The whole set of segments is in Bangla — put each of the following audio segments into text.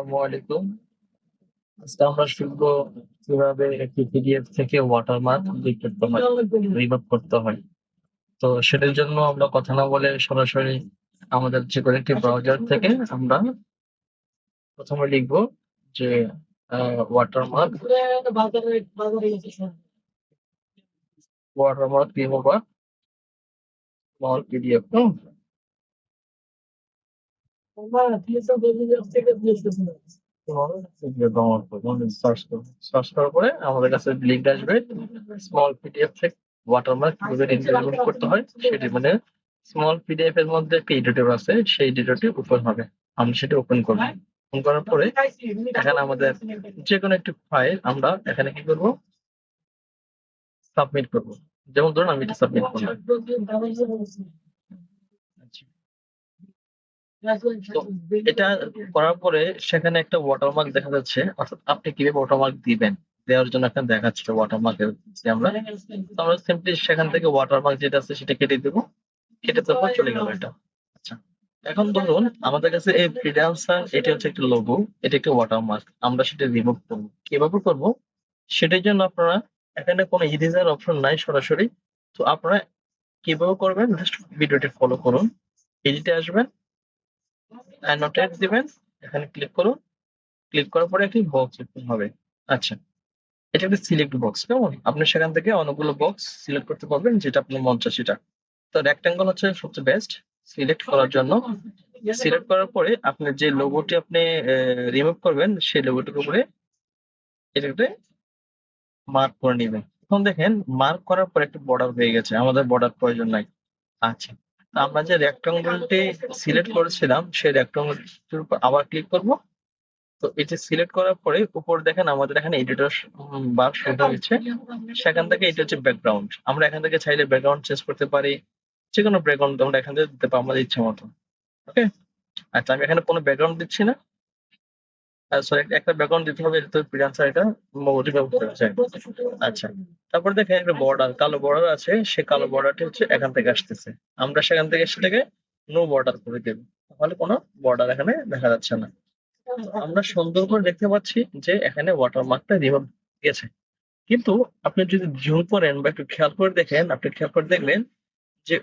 আসসালামু আজকে আমরা শিখব কীভাবে একটি পিডিএফ থেকে ওয়াটারমার্ক ডিলিট করতে রিমুভ করতে হয়। তো সেটার জন্য আমরা কথা না বলে সরাসরি আমাদের যে কোনো একটি ব্রাউজার থেকে আমরা প্রথমে লিখব যে watermark watermark remover small PDF search করার পরে আমাদের কাছে লিঙ্ক আসবে স্মল পিডিএফ থেকে ওয়াটারমার্ক কীভাবে রিমুভ করতে হয় সেটি মানে স্মল পিডিএফ এর মধ্যে একটা এডিটর আছে সেই এডিটরটি ওপেন হবে। আমরা সেটা ওপেন করব। ওপেন করার পরে এখানে আমাদের যে কোনো একটি ফাইল আমরা এখানে কি করব? সাবমিট করব। যেমন ধরুন আমি এটা সাবমিট করলাম। এটা করার পরে সেখানে একটা ওয়াটারমার্ক দেখা যাচ্ছে, অর্থাৎ আপনি কীভাবে ওয়াটারমার্ক দিবেন? দেওয়ার জন্য এখানে দেখাচ্ছে ওয়াটারমার্কের আমরা। আমরা সিম্পলি সেখান থেকে ওয়াটারমার্ক যেটা আছে সেটা কেটে দেবো। কেটে দেওয়ার পর চলে গেল এটা। আচ্ছা। এখন ধরুন আমাদের কাছে এই ফ্রিল্যান্সার এটা হচ্ছে একটা লোগো এটা একটা ওয়াটারমার্ক আমরা সেটা রিমুভ করব। কীভাবে করব? সেটার জন্য আপনারা এখানে কোনো ইরেজার অপশন নাই সরাসরি। তো আপনারা কীভাবে করবেন? জাস্ট ভিডিওটি ফলো করুন। এডিটে আসবেন। অ্যানোটেট দিবেন, এখানে ক্লিক করুন ক্লিক করার পরে একটি বক্স ওপেন হবে। আচ্ছা এটা একটা সিলেক্ট বক্স কেমন? আপনি সেখান থেকে অনেকগুলো বক্স সিলেক্ট করতে পারবেন, যেটা আপনার মন চায় সেটা। তো রেক্টাঙ্গল হচ্ছে সবচেয়ে বেস্ট সিলেক্ট করার জন্য। সিলেক্ট করার পরে আপনি যে লোগোটি আপনি রিমুভ করবেন, সেই লোগোটির উপরে এটাতে মার্ক করে নেবেন। এখন দেখেন মার্ক করার পরে একটা বর্ডার হয়ে গেছে, আমাদের বর্ডার প্রয়োজন নাই। আচ্ছা আমরা যে রেক্টাঙ্গলটি সিলেক্ট করেছিলাম সেই রেক্টাঙ্গলটির উপর আবার ক্লিক করব। তো এটি সিলেক্ট করার পরে উপর দেখেন আমাদের এখানে এডিটর বার শুরু হয়েছে। সেখান থেকে এটা হচ্ছে ব্যাকগ্রাউন্ড আমরা এখান থেকে চাইলে ব্যাকগ্রাউন্ড চেঞ্জ করতে পারি। যে কোনো ব্যাকগ্রাউন্ড আমরা এখান থেকে দিতে পারি, আমাদের ইচ্ছে মতো। ওকে আচ্ছা আমি এখানে কোনো ব্যাকগ্রাউন্ড দিচ্ছি না। সরি একটা ব্যাকগ্রাউন্ড দিতে হবে তো ফ্রিল্যান্সার এটা মোটি ব্যবহার করেছে আচ্ছা তারপর দেখেন একটা বর্ডার কালো বর্ডার আছে, সে কালো বর্ডারটি হচ্ছে এখান থেকে আসতেছে। আমরা সেখান থেকে সেটাকে নো বর্ডার করে দেব। তাহলে কোনো বর্ডার এখানে দেখা যাচ্ছে না। আমরা সুন্দর করে দেখতে পাচ্ছি যে এখানে ওয়াটারমার্কটা রিমুভ গেছে। কিন্তু আপনি যদি জুম করেন বা একটু খেয়াল করে দেখেন, আপনি খেয়াল করে দেখলেন যে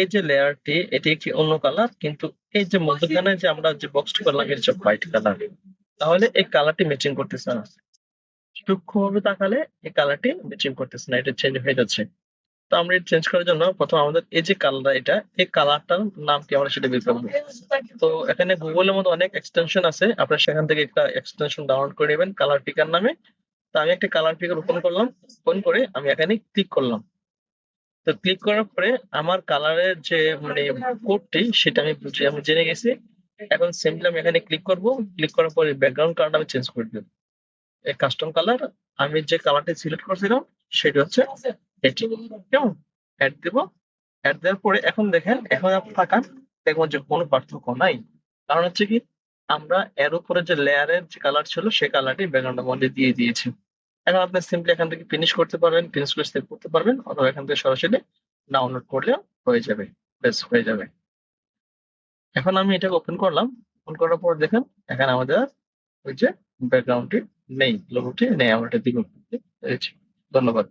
এই যে লেয়ারটি এটি একটি অন্য কালার কিন্তু এই যে মধ্যখানে যে আমরা যে বক্সটি করলাম, এটা হচ্ছে হোয়াইট কালার তাহলে এই কালারটি ম্যাচিং করতেছে না। সূক্ষ্মভাবে তাকালে এই কালারটি ম্যাচিং করতেছে না, এটা চেঞ্জ হয়ে যাচ্ছে। তো আমরা এটা চেঞ্জ করার জন্য প্রথম আমাদের এই যে কালার এটা, এই কালারটার নাম কি আমরা সেটা বের করব। তো এখানে গুগলের মধ্যে অনেক এক্সটেনশন আছে, আপনারা সেখান থেকে একটা এক্সটেনশন ডাউনলোড করে নেবেন কালার পিকার নামে। তো আমি একটা কালার পিকার ওপেন করলাম ওপেন করে আমি এখানে ক্লিক করলাম। তো ক্লিক করার পরে আমার কালারের যে মানে কোডটি সেটা আমি বুঝে আমি জেনে গেছি। এখন সিম্পলি আমি এখানে ক্লিক করব ক্লিক করার পরে ব্যাকগ্রাউন্ড কালার আমি চেঞ্জ করে দেব। এই কাস্টম কালার আমি যে কালারটি সিলেক্ট করেছিলাম, সেটা হচ্ছে এটি। কেমন? অ্যাড দেব। অ্যাড দেওয়ার পরে এখন দেখেন, এখন আপনি তাকান দেখবেন যে কোনো পার্থক্য নাই। কারণ হচ্ছে কি, আমরা এর উপরে যে লেয়ারের যে কালার ছিল, সেই কালারটি ব্যাকগ্রাউন্ডের মধ্যে দিয়ে দিয়েছি। এখন আপনি সিম্পলি এখান থেকে ফিনিশ করতে পারবেন ফিনিশ করে সেভ করতে পারবেন, অথবা এখান থেকে সরাসরি ডাউনলোড করলেও হয়ে যাবে বেশ হয়ে যাবে। এখন আমি এটা ওপেন করলাম। ওপেন করার পর দেখেন, এখানে আমাদের ওই যে ব্যাকগ্রাউন্ডটি নেই লোগোটি নেই, আমরা এটা দ্বিগুণ ধন্যবাদ।